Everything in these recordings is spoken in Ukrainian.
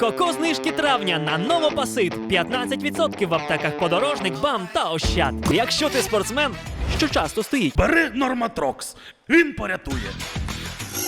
Коко знижки травня на новопасит 15% в аптеках подорожник, бам та ощад. Якщо ти спортсмен, що часто стоїть. Бери Норматрокс, він порятує.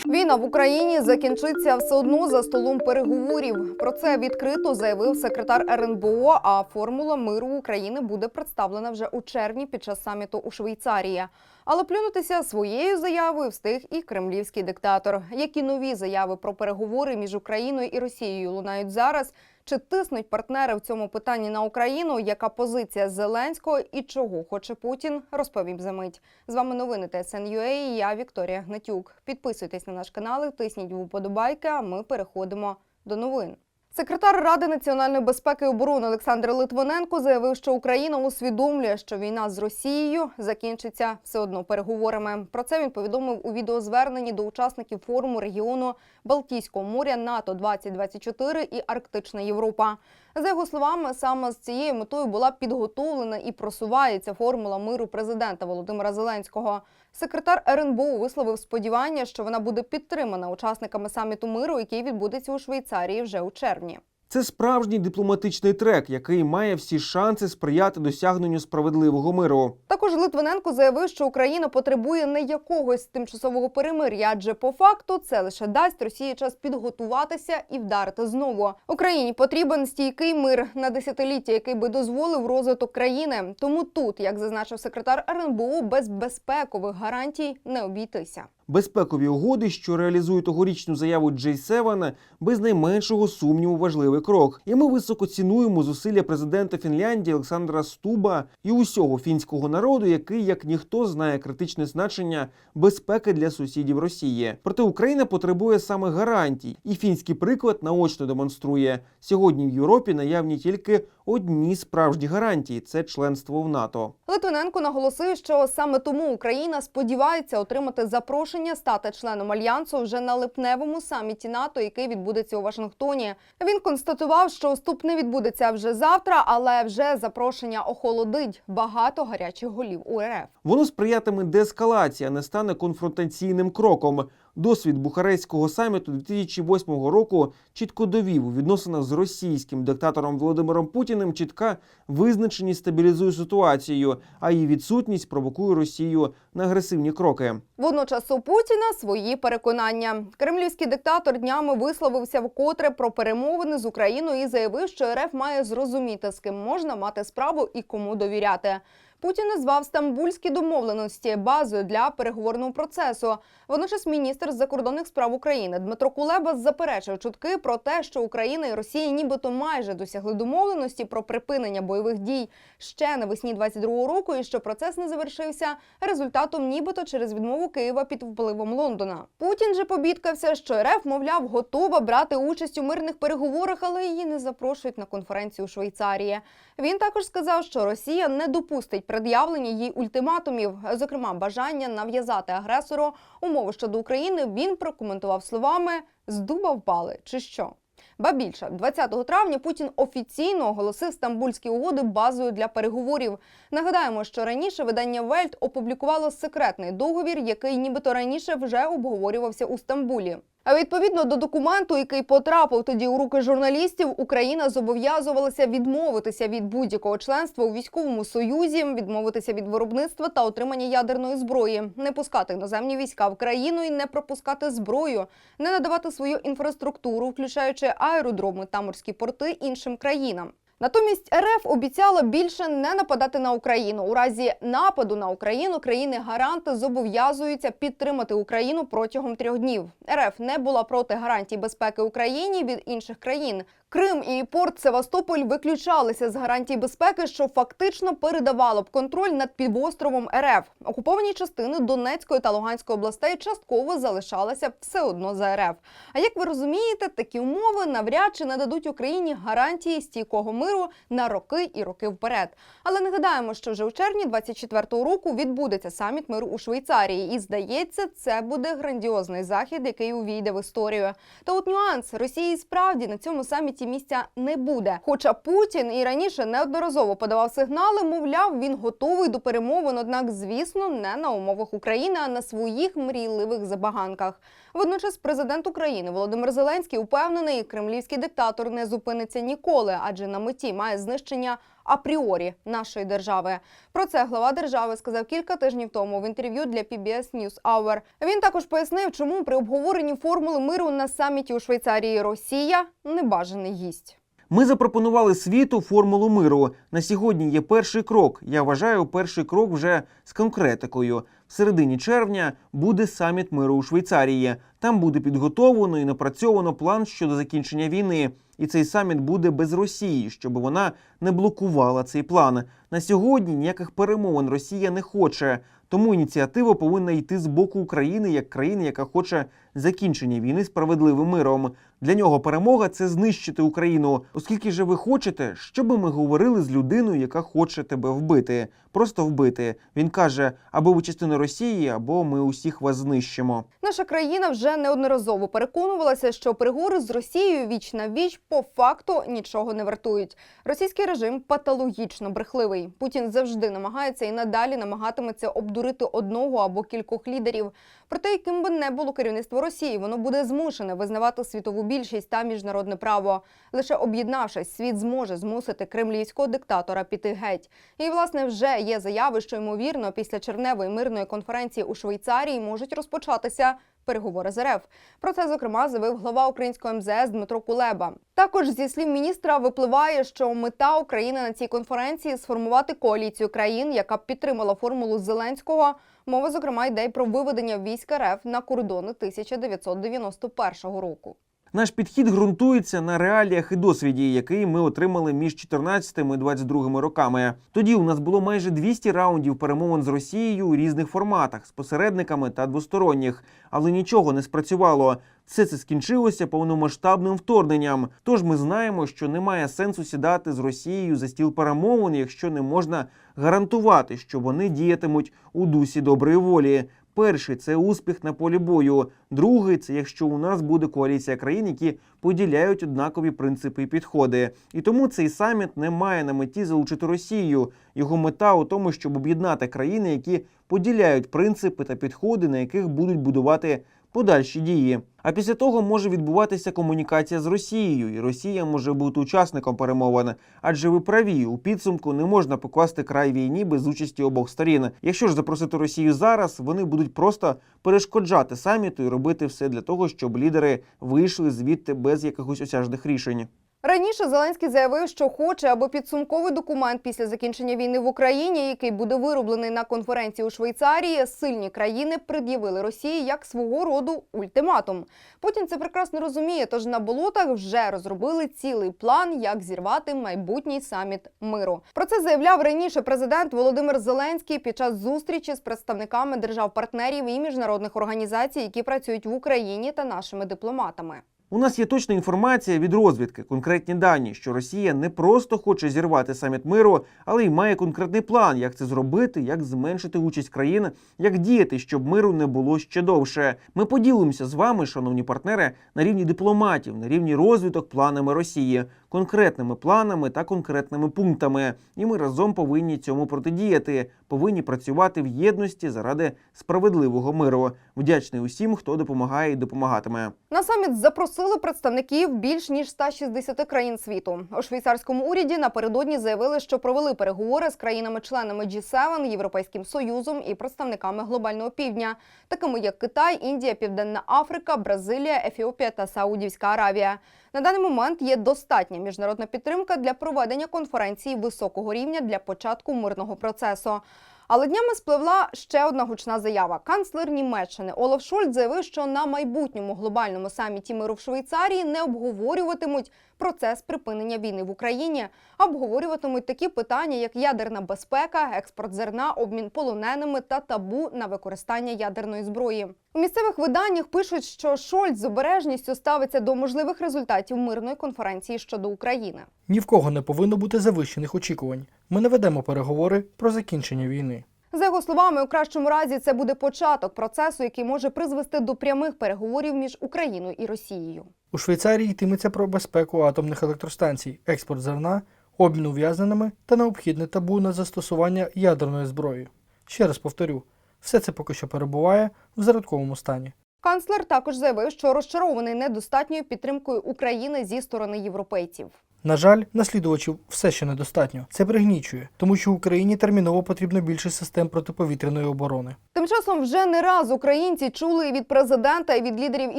Війна в Україні закінчиться все одно за столом переговорів. Про це відкрито заявив секретар РНБО. А формула миру України буде представлена вже у червні під час саміту у Швейцарії. Але плюнутися своєю заявою встиг і кремлівський диктатор. Які нові заяви про переговори між Україною і Росією лунають зараз? Чи тиснуть партнери в цьому питанні на Україну? Яка позиція Зеленського і чого хоче Путін? Розповім за мить. З вами новини ТСН.UA і я Вікторія Гнатюк. Підписуйтесь на наш канал, тисніть в уподобайки. А ми переходимо до новин. Секретар Ради національної безпеки і оборони Олександр Литвиненко заявив, що Україна усвідомлює, що війна з Росією закінчиться все одно переговорами. Про це він повідомив у відеозверненні до учасників форуму регіону Балтійського моря НАТО 2024 і Арктична Європа. За його словами, саме з цією метою була підготовлена і просувається формула миру президента Володимира Зеленського. Секретар РНБО висловив сподівання, що вона буде підтримана учасниками саміту миру, який відбудеться у Швейцарії вже у червні. Це справжній дипломатичний трек, який має всі шанси сприяти досягненню справедливого миру. Також Литвиненко заявив, що Україна потребує не якогось тимчасового перемир'я, адже по факту це лише дасть Росії час підготуватися і вдарити знову. Україні потрібен стійкий мир на десятиліття, який би дозволив розвиток країни. Тому тут, як зазначив секретар РНБО, без безпекових гарантій не обійтися. Безпекові угоди, що реалізують тогорічну заяву J7, без найменшого сумніву важливий крок. І ми високо цінуємо зусилля президента Фінляндії Олександра Стуба і усього фінського народу, який як ніхто знає критичне значення безпеки для сусідів Росії. Проте Україна потребує саме гарантій, і фінський приклад наочно демонструє сьогодні в Європі наявні тільки одні справжні гарантії це членство в НАТО. Литвиненко наголосив, що саме тому Україна сподівається отримати запрошення стати членом альянсу вже на липневому саміті НАТО, який відбудеться у Вашингтоні. Він констатував, що вступ не відбудеться вже завтра, але вже запрошення охолодить багато гарячих голів у РФ. Воно сприятиме деескалації, а не стане конфронтаційним кроком. Досвід Бухарестського саміту 2008 року чітко довів у відносинах з російським диктатором Володимиром Путіним чітка визначеність стабілізує ситуацію, а її відсутність провокує Росію на агресивні кроки. Водночас у Путіна свої переконання. Кремлівський диктатор днями висловився вкотре про перемовини з Україною і заявив, що РФ має зрозуміти, з ким можна мати справу і кому довіряти. Путін назвав стамбульські домовленості базою для переговорного процесу. Водночас міністр закордонних справ України Дмитро Кулеба заперечив чутки про те, що Україна і Росія нібито майже досягли домовленості про припинення бойових дій ще навесні 22-го року, і що процес не завершився результатом нібито через відмову Києва під впливом Лондона. Путін же побідкався, що РФ, мовляв, готова брати участь у мирних переговорах, але її не запрошують на конференцію у Швейцарії. Він також сказав, що Росія не допустить пред'явлення їй ультиматумів, зокрема бажання нав'язати агресору умови щодо України. Він прокоментував словами з дуба впали чи що. Ба більше 20 травня Путін офіційно оголосив стамбульські угоди базою для переговорів. Нагадаємо, що раніше видання Вельт опублікувало секретний договір, який нібито раніше вже обговорювався у Стамбулі. А відповідно до документу, який потрапив тоді у руки журналістів, Україна зобов'язувалася відмовитися від будь-якого членства у військовому союзі, відмовитися від виробництва та отримання ядерної зброї, не пускати іноземні війська в країну і не пропускати зброю, не надавати свою інфраструктуру, включаючи аеродроми та морські порти іншим країнам. Натомість РФ обіцяла більше не нападати на Україну. У разі нападу на Україну країни-гаранти зобов'язуються підтримати Україну протягом трьох днів. РФ не була проти гарантій безпеки Україні від інших країн. Крим і порт Севастополь виключалися з гарантій безпеки, що фактично передавало б контроль над півостровом РФ. Окуповані частини Донецької та Луганської областей частково залишалися все одно за РФ. А як ви розумієте, такі умови навряд чи нададуть Україні гарантії стійкого миру на роки і роки вперед. Але нагадаємо, що вже у червні 24-го року відбудеться саміт миру у Швейцарії, і здається, це буде грандіозний захід, який увійде в історію. Та от нюанс Росії справді на цьому саміті саміті місця не буде. Хоча Путін і раніше неодноразово подавав сигнали, мовляв, він готовий до перемовин, однак, звісно, не на умовах України, а на своїх мрійливих забаганках. Водночас, президент України Володимир Зеленський упевнений, кремлівський диктатор не зупиниться ніколи, адже на меті має знищення апріорі нашої держави. Про це глава держави сказав кілька тижнів тому в інтерв'ю для PBS NewsHour. Він також пояснив, чому при обговоренні формули миру на саміті у Швейцарії Росія небажаний гість. Ми запропонували світу формулу миру. На сьогодні є перший крок. Я вважаю, перший крок вже з конкретикою. В середині червня буде саміт миру у Швейцарії. Там буде підготовлено і напрацьовано план щодо закінчення війни. І цей саміт буде без Росії, щоб вона не блокувала цей план. На сьогодні ніяких перемовин Росія не хоче. Тому ініціатива повинна йти з боку України як країни, яка хоче закінчення війни справедливим миром. Для нього перемога це знищити Україну. Оскільки же ви хочете, щоб ми говорили з людиною, яка хоче тебе вбити, просто вбити. Він каже: або ви частина Росії, або ми усіх вас знищимо. Наша країна вже неодноразово переконувалася, що переговори з Росією віч на віч по факту нічого не вартують. Російський режим патологічно брехливий. Путін завжди намагається і надалі намагатиметься обдурити одного або кількох лідерів. Проте, яким би не було керівництво Росії, воно буде змушене визнавати світову більшість та міжнародне право. Лише об'єднавшись, світ зможе змусити кремлівського диктатора піти геть. І власне вже є заяви, що ймовірно після червневої мирної конференції у Швейцарії можуть розпочатися. Переговори з РФ. Про це зокрема заявив глава українського МЗС Дмитро Кулеба. Також зі слів міністра випливає, що мета України на цій конференції сформувати коаліцію країн, яка б підтримала формулу Зеленського. Мова зокрема йде й про виведення військ РФ на кордони 1991 року. Наш підхід ґрунтується на реаліях і досвіді, який ми отримали між 14 і 22 роками. Тоді у нас було майже 200 раундів перемовин з Росією у різних форматах з посередниками та двосторонніх, але нічого не спрацювало. Все це скінчилося повномасштабним вторгненням. Тож ми знаємо, що немає сенсу сідати з Росією за стіл перемовин, якщо не можна гарантувати, що вони діятимуть у дусі доброї волі. Перший це успіх на полі бою. Другий це якщо у нас буде коаліція країн, які поділяють однакові принципи і підходи. І тому цей саміт не має на меті залучити Росію. Його мета у тому, щоб об'єднати країни, які поділяють принципи та підходи, на яких будуть будувати подальші дії. А після того може відбуватися комунікація з Росією, і Росія може бути учасником перемовин. Адже ви праві, у підсумку не можна покласти край війні без участі обох сторін. Якщо ж запросити Росію зараз, вони будуть просто перешкоджати саміту і робити все для того, щоб лідери вийшли звідти без якихось осяжних рішень. Раніше Зеленський заявив, що хоче, аби підсумковий документ після закінчення війни в Україні, який буде вироблений на конференції у Швейцарії, сильні країни пред'явили Росії як свого роду ультиматум. Путін це прекрасно розуміє. Тож на болотах вже розробили цілий план, як зірвати майбутній саміт миру. Про це заявляв раніше президент Володимир Зеленський під час зустрічі з представниками держав-партнерів і міжнародних організацій, які працюють в Україні та нашими дипломатами. У нас є точна інформація від розвідки, конкретні дані, що Росія не просто хоче зірвати саміт миру, але й має конкретний план, як це зробити, як зменшити участь країн, як діяти, щоб миру не було ще довше. Ми поділимося з вами, шановні партнери, на рівні дипломатів, на рівні розвиток планами Росії, конкретними планами та конкретними пунктами. І ми разом повинні цьому протидіяти, повинні працювати в єдності заради справедливого миру. Вдячний усім, хто допомагає і допомагатиме. На саміт запросили представників більш ніж 160 країн світу. У швейцарському уряді напередодні заявили, що провели переговори з країнами-членами G7, Європейським Союзом і представниками глобального півдня, такими як Китай, Індія, Південна Африка, Бразилія, Ефіопія та Саудівська Аравія. На даний момент є достатня міжнародна підтримка для проведення конференції високого рівня для початку мирного процесу. Але днями спливла ще одна гучна заява. Канцлер Німеччини Олаф Шольц заявив, що на майбутньому глобальному саміті миру в Швейцарії не обговорюватимуть процес припинення війни в Україні, а обговорюватимуть такі питання, як ядерна безпека, експорт зерна, обмін полоненими та табу на використання ядерної зброї. У місцевих виданнях пишуть, що Шольц з обережністю ставиться до можливих результатів мирної конференції щодо України. Ні в кого не повинно бути завищених очікувань. Ми не ведемо переговори про закінчення війни. За його словами, у кращому разі це буде початок процесу, який може призвести до прямих переговорів між Україною і Росією. У Швейцарії йтиметься про безпеку атомних електростанцій, експорт зерна, обмін ув'язненими та необхідне табу на застосування ядерної зброї. Ще раз повторю, все це поки що перебуває в зародковому стані. Канцлер також заявив, що розчарований недостатньою підтримкою України зі сторони європейців. На жаль, наслідувачів все ще недостатньо. Це пригнічує, тому що Україні терміново потрібно більше систем протиповітряної оборони. Тим часом вже не раз українці чули і від президента і від лідерів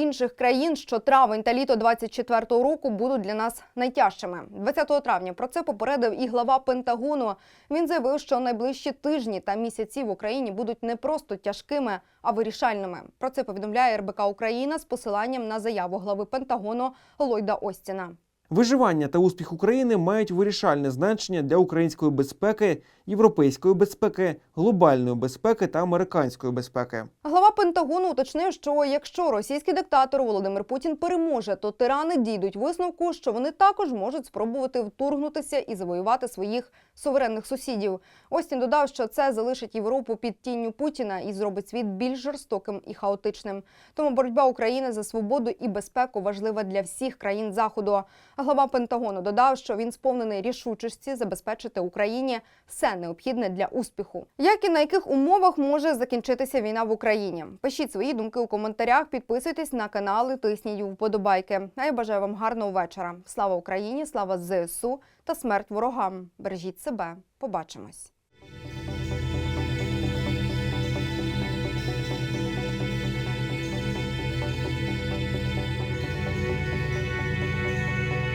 інших країн, що травень та літо 24-го року будуть для нас найтяжчими. 20 травня про це попередив і глава Пентагону. Він заявив, що найближчі тижні та місяці в Україні будуть не просто тяжкими, а вирішальними. Про це повідомляє РБК Україна з посиланням на заяву глави Пентагону Ллойда Остіна. Виживання та успіх України мають вирішальне значення для української безпеки, європейської безпеки, глобальної безпеки та американської безпеки. Глава Пентагону уточнив, що якщо російський диктатор Володимир Путін переможе, то тирани дійдуть висновку, що вони також можуть спробувати вторгнутися і завоювати своїх суверенних сусідів. Остін додав, що це залишить Європу під тінню Путіна і зробить світ більш жорстоким і хаотичним. Тому боротьба України за свободу і безпеку важлива для всіх країн заходу. Глава Пентагону додав, що він сповнений рішучості забезпечити Україні все необхідне для успіху. Як і на яких умовах може закінчитися війна в Україні? Пишіть свої думки у коментарях, підписуйтесь на канал і тисніть вподобайки. А я бажаю вам гарного вечора. Слава Україні! Слава ЗСУ та смерть ворогам! Бережіть себе. Побачимось.